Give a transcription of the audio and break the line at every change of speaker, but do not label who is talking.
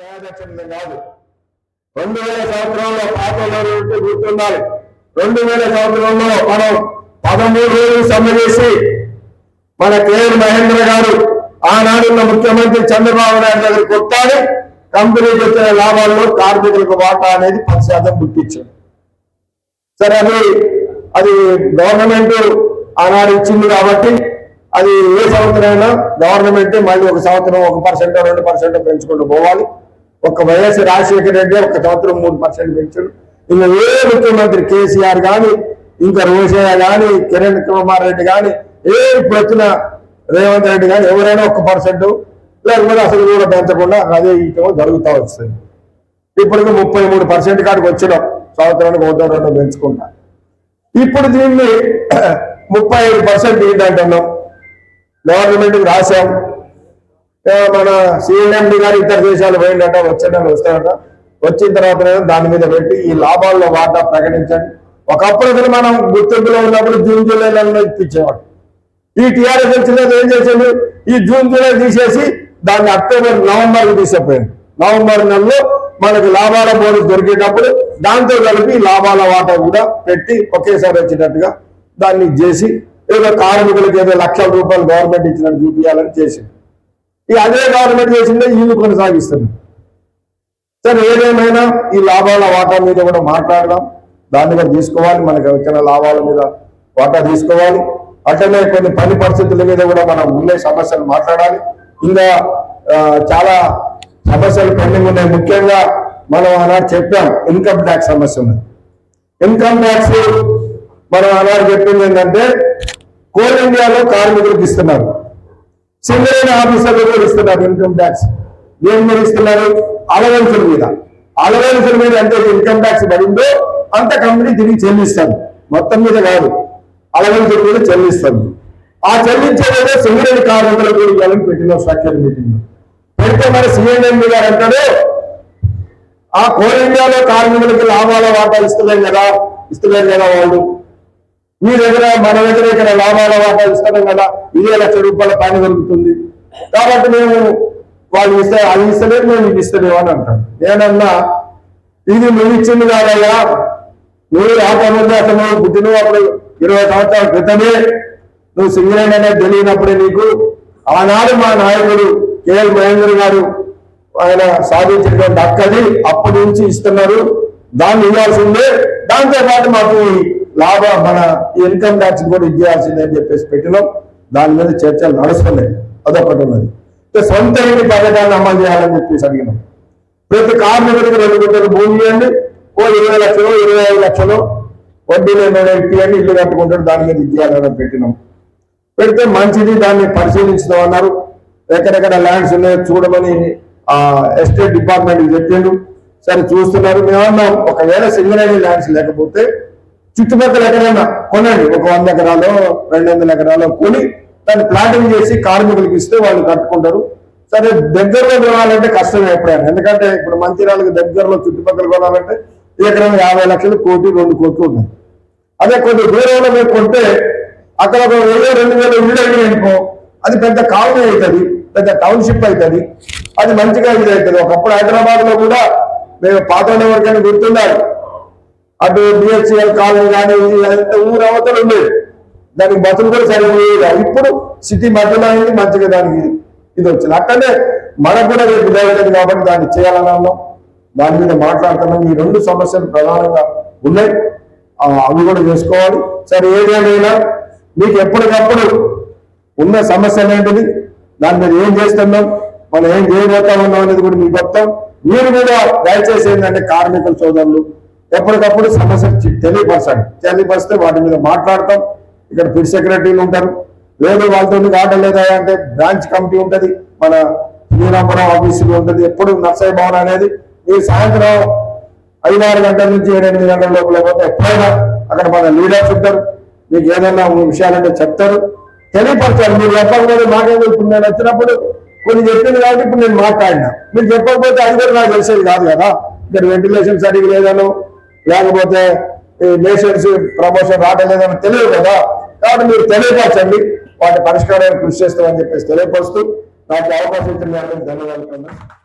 దయాదక్షిణం కాదు. రెండు వేల సంవత్సరంలో పాపంలో గుర్తుండాలి. రెండు వేల సంవత్సరంలో మనం పదమూడు రోజులు సమ్మె చేసి మన కేఎల్ మహేంద్ర గారు ఆనాడున్న ముఖ్యమంత్రి చంద్రబాబు నాయుడు దగ్గర కొట్టాలి కంపెనీకి వచ్చిన లాభాల్లో కార్మికులకు వాటా అనేది పది శాతం గుర్తించాడు. సరే అది అది గవర్నమెంట్ ఆనాడు ఇచ్చింది కాబట్టి అది ఏ సంవత్సరం అయినా గవర్నమెంట్ మళ్ళీ ఒక సంవత్సరం ఒక పర్సెంట్ రెండు పర్సెంట్ పెంచుకుంటూ పోవాలి. ఒక వైఎస్ రాజశేఖర రెడ్డి ఒక సంవత్సరం మూడు పర్సెంట్ పెంచాడు. ఇంకా ఏ ముఖ్యమంత్రి కేసీఆర్ కానీ ఇంకా రోషయ్య కానీ కిరణ్ కుమార్ రెడ్డి కానీ ఏ ప్రతిన రేవంత్ రెడ్డి కానీ ఎవరైనా ఒక పర్సెంట్ లేకపోతే అసలు కూడా పెంచకుండా అదే ఇటం జరుగుతూ వస్తుంది. ఇప్పటికి ముప్పై మూడు పర్సెంట్ కాడికి వచ్చినాం సంవత్సరానికి ఒకటో రెండో పెంచుకుంటా. ఇప్పుడు దీన్ని ముప్పై ఐదు పర్సెంట్ ఏంటంటున్నాం గవర్నమెంట్కి రాశాం. మన సిఎండి గారు ఇతర దేశాలు పోయిందట వచ్చాడని వస్తాడట వచ్చిన తర్వాత దాని మీద పెట్టి ఈ లాభాల్లో వాటా ప్రకటించండి. ఒకప్పుడు అసలు మనం గుర్తింపులో ఉన్నప్పుడు జూన్ జూలైలలో ఇప్పించేవాడు ఈ టీఆర్ఎస్ వచ్చినది ఏం చేసింది ఈ జూన్ జూలై తీసేసి దాన్ని అక్టోబర్ నవంబర్ తీసేపోయింది నవంబర్ నెలలో మనకి లాభాల బోనస్ దొరికేటప్పుడు దాంతో కలిపి లాభాల వాటా కూడా పెట్టి ఒకేసారి వచ్చేటట్టుగా దాన్ని చేసి ఏదో కార్మికులకు ఏదో లక్షల రూపాయలు గవర్నమెంట్ ఇచ్చినట్టు చూపించాలని చేసింది. ఈ అదే గవర్నమెంట్ చేసిందే వీళ్ళు కొనసాగిస్తుంది. సరే ఏదేమైనా ఈ లాభాల వాటా మీద కూడా మాట్లాడదాం. దాన్ని కూడా తీసుకోవాలి. మనకి వచ్చిన లాభాల మీద వాటా తీసుకోవాలి. అట్లనే కొన్ని పని పరిస్థితుల మీద కూడా మనం ఉండే సమస్యలు మాట్లాడాలి. ఇంకా చాలా సమస్యలు పెండింగ్ ఉన్నాయి. ముఖ్యంగా మనం ఆనాడు చెప్పాం ఇన్కమ్ ట్యాక్స్ సమస్య ఉన్నది. ఇన్కమ్ ట్యాక్స్ మనం ఆనాడు చెప్పింది ఏంటంటే కోల్ ఇండియాలో కార్మికులకు ఇస్తున్నారు. సింగరేణి ఆఫీసర్లు కూడా ఇస్తున్నారు ఇన్కమ్ ట్యాక్స్ ఏం మీద ఇస్తున్నారు అలవెన్సుల మీద. అలవెన్సుల మీద ఎంత ఇన్కమ్ ట్యాక్స్ పడిందో అంత కంపెనీ తిరిగి చెల్లిస్తాను మొత్తం మీద కాదు అలవెన్సుల మీద చెల్లిస్తాను ఆ చెల్లించేదే సింగరేణి కార్మికులకు ఇవ్వాలని పెట్టిన స్ట్రక్చర్ మీటింగ్. పెడితే మరి సిఎంఎంబి గారు అంటాడు? ఆ కోల్ ఇండియాలో కార్మికులకు లాభాల వాటా ఇస్తలేం కదా? ఇస్తలేం కదా వాళ్ళు? మీ దగ్గర మన దగ్గర ఇక్కడ లాభాల వాటా ఇస్తున్నాం కదా ఇదే లక్ష రూపాయల పని దొరుకుతుంది. కాబట్టి మేము వాళ్ళు ఇస్తే అది ఇస్తలేదు మేము ఇది ఇస్తలేము అని అంటాను నేనన్నా ఇది నువ్వు ఇచ్చింది కాదయ్యా. నువ్వు రాకముందు అతను పుట్టిన అప్పుడు ఇరవై సంవత్సరాల క్రితమే నువ్వు సింగరేణి అనేది తెలియనప్పుడే నీకు ఆనాడు మా నాయకుడు కేఎల్ మహేంద్ర గారు ఆయన సాధించినటువంటి అక్కది అప్పటి నుంచి ఇస్తున్నారు. దాన్ని ఇవ్వాల్సిందే. దాంతో పాటు మాకు లాభ మన ఇన్కమ్ ట్యాక్స్ కూడా ఇచ్చేయాల్సిందే అని చెప్పేసి పెట్టినాం. దాని మీద చర్చలు నడుస్తున్నాయి. అదొకటి ఉన్నది. సొంత ఇంటి పథకాన్ని అమలు చేయాలని చెప్పేసి అడిగినాం. ప్రతి కార్మికుడికి రెండు గుంటలు భూమి ఇవ్వండి. ఓ ఇరవై లక్షలు ఇరవై ఐదు లక్షలు. వడ్డీ లేని ఇప్పియండి ఇల్లు కట్టుకుంటాడు దాని మీద ఇచ్చేయాలని పెట్టినాం. పెడితే మంచిది దాన్ని పరిశీలించడం అన్నారు. ఎక్కడెక్కడ ల్యాండ్స్ ఉన్నాయో చూడమని ఆ ఎస్టేట్ డిపార్ట్మెంట్ చెప్పిండు. సరే చూస్తున్నారు. మేమన్నాం ఒకవేళ సింగరేణి ల్యాండ్స్ లేకపోతే చుట్టుపక్కల ఎక్కడైనా కొనండి. ఒక వంద ఎకరాలు రెండు వందల ఎకరాలు కొని దాన్ని ప్లాటింగ్ చేసి కార్మికులకు ఇస్తే వాళ్ళు కట్టుకుంటారు. సరే దగ్గరలో కొనాలంటే కష్టమే ఎప్పుడైనా. ఎందుకంటే ఇప్పుడు మంచిర్యాలకు దగ్గరలో చుట్టుపక్కల కొనాలంటే ఎకరం యాభై లక్షలు కోటి రెండు కోట్లు ఉన్నాయి. అదే కొన్ని దూరంలో మీరు కొంటే అక్కడ ఒక వెయ్యి రెండు వేల ఇళ్ళు అయినాయి అనుకో అది పెద్ద కాలనీ అవుతుంది పెద్ద టౌన్షిప్ అవుతుంది అది మంచిగా ఇది అవుతుంది. ఒకప్పుడు హైదరాబాద్లో కూడా మేము పాత వరకైనా గుర్తుండాలి. అటు బిహెచ్ఎల్ కాలనీ కానీ ఊరు అవతలు ఉండేది దానికి బతులు కూడా సరిపోయేది ఇప్పుడు సిటీ మధ్యలో అయింది మంచిగా దానికి ఇది వచ్చింది. అక్కడనే మనకు కూడా రేపు జరగలేదు కాబట్టి దాన్ని చేయాలన్నాం దాని మీద మాట్లాడుతున్నాం. ఈ రెండు సమస్యలు ప్రధానంగా ఉన్నాయి. అవి కూడా చేసుకోవాలి. సరే ఏదేమైనా మీకు ఎప్పటికప్పుడు ఉన్న సమస్యలు ఏంటిది? దాని మీద ఏం చేస్తున్నాం? మనం ఏం చేయబోతా ఉన్నాం అనేది కూడా మీకు చెప్తాం. మీరు కూడా దయచేసి ఏంటంటే కార్మికుల సోదరులు ఎప్పటికప్పుడు సమస్య తెలియపరచండి. తెలియపరిస్తే వాటి మీద మాట్లాడతాం. ఇక్కడ ఫిడ్ సెక్రటరీలు ఉంటారు. లేదు వాళ్ళతో కావట్లేదా అంటే బ్రాంచ్ కమిటీ ఉంటుంది. మన శ్రీరామపురం ఆఫీసులో ఉంటుంది. ఎప్పుడు నర్సయ్య భవన్ అనేది మీరు సాయంత్రం ఐదు ఆరు గంటల నుంచి ఏడు ఎనిమిది గంటల లోపల పోతే ఎప్పుడైనా అక్కడ మన లీడర్స్ ఉంటారు. మీకు ఏదైనా విషయాలంటే చెప్తారు. తెలియపరచాలి. మీరు చెప్పకపోతే మాకేదో ఇప్పుడు నేను వచ్చినప్పుడు కొన్ని చెప్పింది కాబట్టి ఇప్పుడు నేను మాట్లాడినా. మీరు చెప్పకపోతే అది కూడా నాకు తెలిసేది కాదు కదా. ఇక్కడ వెంటిలేషన్ సరిగ్గా లేదనో లేకపోతే నేషన్స్ ప్రమోషన్ రావట్లేదని తెలియదు కదా. కాబట్టి మీరు తెలియపరచండి. వాటి పరిష్కారానికి కృషి చేస్తామని చెప్పేసి తెలియపరుస్తూ నాకు అవకాశం ఇచ్చిన ధన్యవాదాలు